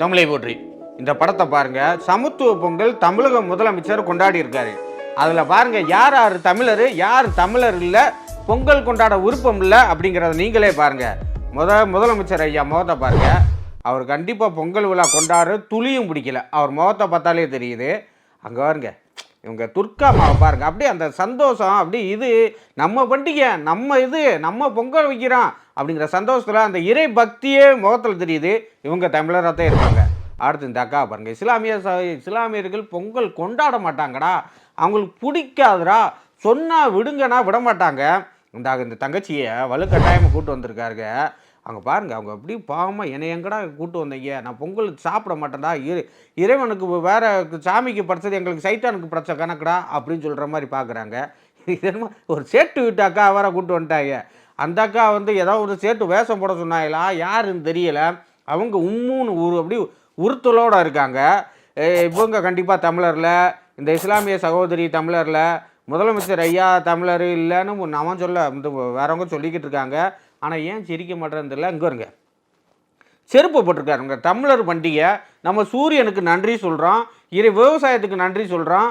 தமிழை போற்றி. இந்த படத்தை பாருங்க. சமத்துவ பொங்கல் தமிழக முதலமைச்சர் கொண்டாடி இருக்காரு. அதில் பாருங்க யார் யார் தமிழர் யார் தமிழர் இல்லை பொங்கல் கொண்டாட விருப்பம் இல்லை அப்படிங்கிறத நீங்களே பாருங்க. முத முதலமைச்சர் ஐயா முகத்தை பாருங்க. அவர் கண்டிப்பாக பொங்கல் விழா கொண்டாடுற துளியும் பிடிக்கல. அவர் முகத்தை பார்த்தாலே தெரியுது. அங்கே பாருங்க இவங்க துர்க்காமாவை பாருங்க. அப்படியே அந்த சந்தோஷம் அப்படி இது நம்ம பண்டிகை நம்ம இது நம்ம பொங்கல் வைக்கிறோம் அப்படிங்கிற சந்தோஷத்தில் அந்த இறை பக்தியே முகத்தில் தெரியுது. இவங்க தமிழராக தான் இருப்பாங்க அடுத்து இந்த அக்கா பாருங்க. இஸ்லாமிய இஸ்லாமியர்கள் பொங்கல் கொண்டாட மாட்டாங்கடா. அவங்களுக்கு பிடிக்காதுடா. சொன்னால் விடுங்கன்னா விட மாட்டாங்க இந்த இந்த தங்கச்சியை வலுக்கட்டாயமாக கூட்டு வந்திருக்காருங்க. அங்கே பாருங்கள் அவங்க அப்படி பாவமாக என்னை எங்கடா கூட்டு வந்தீங்க? நான் பொங்கல் சாப்பிட மாட்டேன்டா. இறை இறைவனுக்கு வேற சாமிக்கு படைச்சது எங்களுக்கு சைத்தானுக்கு படைச்ச கணக்குடா அப்படின்னு சொல்கிற மாதிரி பார்க்குறாங்க இது ஒரு சேட்டு விட்டு அக்கா வேற கூப்பிட்டு வந்துட்டாங்க. அந்த அக்கா வந்து ஏதோ ஒரு சேட்டு வேஷம் போட சொன்னாங்களா? யாருன்னு தெரியலை. அவங்க உம்முன்னு ஊர் அப்படி உறுத்தலோடு இருக்காங்க. இவங்க கண்டிப்பாக தமிழரில். இந்த இஸ்லாமிய சகோதரி தமிழரில். முதலமைச்சர் ஐயா தமிழர் இல்லைன்னு அவன் சொல்ல இந்த வேறவங்க சொல்லிக்கிட்டு இருக்காங்க. ஆனால் ஏன் சிரிக்க மாட்டேன்னு தெரியல. இங்கே இருங்க செருப்பு போட்டிருக்காருங்க தமிழர் பண்டிகை. நம்ம சூரியனுக்கு நன்றி சொல்கிறோம் இறை விவசாயத்துக்கு நன்றி சொல்கிறோம்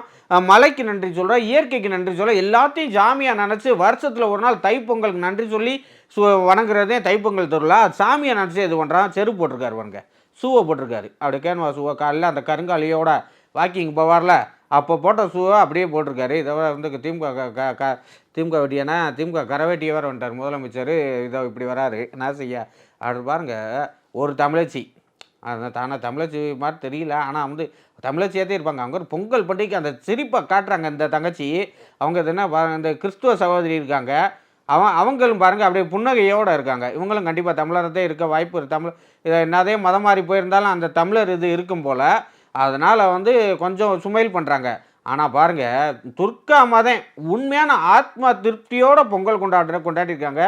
மலைக்கு நன்றி சொல்கிறோம் இயற்கைக்கு நன்றி சொல்கிறோம் எல்லாத்தையும் ஜாமியாக நினச்சி வருஷத்தில் ஒரு நாள் தைப்பொங்கலுக்கு நன்றி சொல்லி சு வணங்குறதே தைப்பொங்கல் திருவிழா. சாமியை நினச்சி இது பண்ணுறான் செருப்பு போட்டிருக்காரு வாங்க சூவை போட்டிருக்காரு. அப்படி கேன்வா சூவை. காலையில் அந்த கருங்காலியோட வாக்கிங் போவார்ல. அப்போ போட்ட ஷூவை அப்படியே போட்டிருக்காரு. இதை வந்து திமுக க- க திமுக வெட்டியானா திமுக கரவேட்டியே வேறு வந்துட்டார். முதலமைச்சர் இதை இப்படி வராரு. என்ன செய்ய? அப்படி பாருங்க ஒரு தமிழச்சி. அந்த தானே தமிழச்சி மாதிரி தெரியல. ஆனால் வந்து தமிழச்சியாத்தே இருப்பாங்க. அவங்க ஒரு பொங்கல் பண்டிகைக்கு அந்த சிரிப்பை காட்டுறாங்க இந்த தங்கச்சி. அவங்க இது என்ன இந்த கிறிஸ்துவ சகோதரி இருக்காங்க. அவன் அவங்களும் பாருங்கள் அப்படியே புன்னகையோடு இருக்காங்க. இவங்களும் கண்டிப்பாக தமிழரதே இருக்க வாய்ப்பு இருக்குது தமிழ் இதை என்னதே மதம் மாறி போயிருந்தாலும் அந்த தமிழர் இது இருக்கும் போல் அதனால் வந்து கொஞ்சம் சுமைல் பண்ணுறாங்க ஆனால் பாருங்கள் துர்க்கா மதம் உண்மையான ஆத்மா திருப்தியோட பொங்கல் கொண்டாடுற கொண்டாடிருக்காங்க.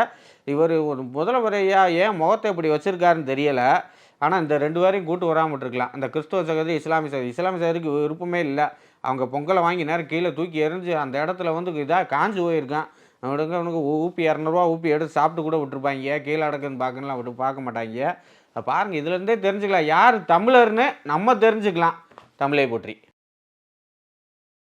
இவர் ஒரு முதல்வரையா ஏன் முகத்தை இப்படி வச்சுருக்காருன்னு தெரியலை. ஆனால் இந்த ரெண்டு பேரையும் கூட்டு வராமல் இருக்கலாம் அந்த கிறிஸ்துவ சகோதரி இஸ்லாமிய சகோதரி இஸ்லாமிய சகோதரிக்கு விருப்பமே இல்லை. அவங்க பொங்கலை வாங்கி நேரம் கீழே தூக்கி எறிஞ்சு அந்த இடத்துல வந்து இதாக காஞ்சு போயிருக்கான். அவனுக்கு அவனுக்கு ஊப்பி இரநூறுவா ஊப்பி எடுத்து சாப்பிட்டு கூட விட்டுருப்பாங்க. கீழே அடக்குன்னு பார்க்கணும்லாம் விட்டு பார்க்க மாட்டாங்க. பாருங்கள் இதுலேருந்தே தெரிஞ்சுக்கலாம். யார் தமிழர்னு நம்ம தெரிஞ்சுக்கலாம். தமிழை பற்றி.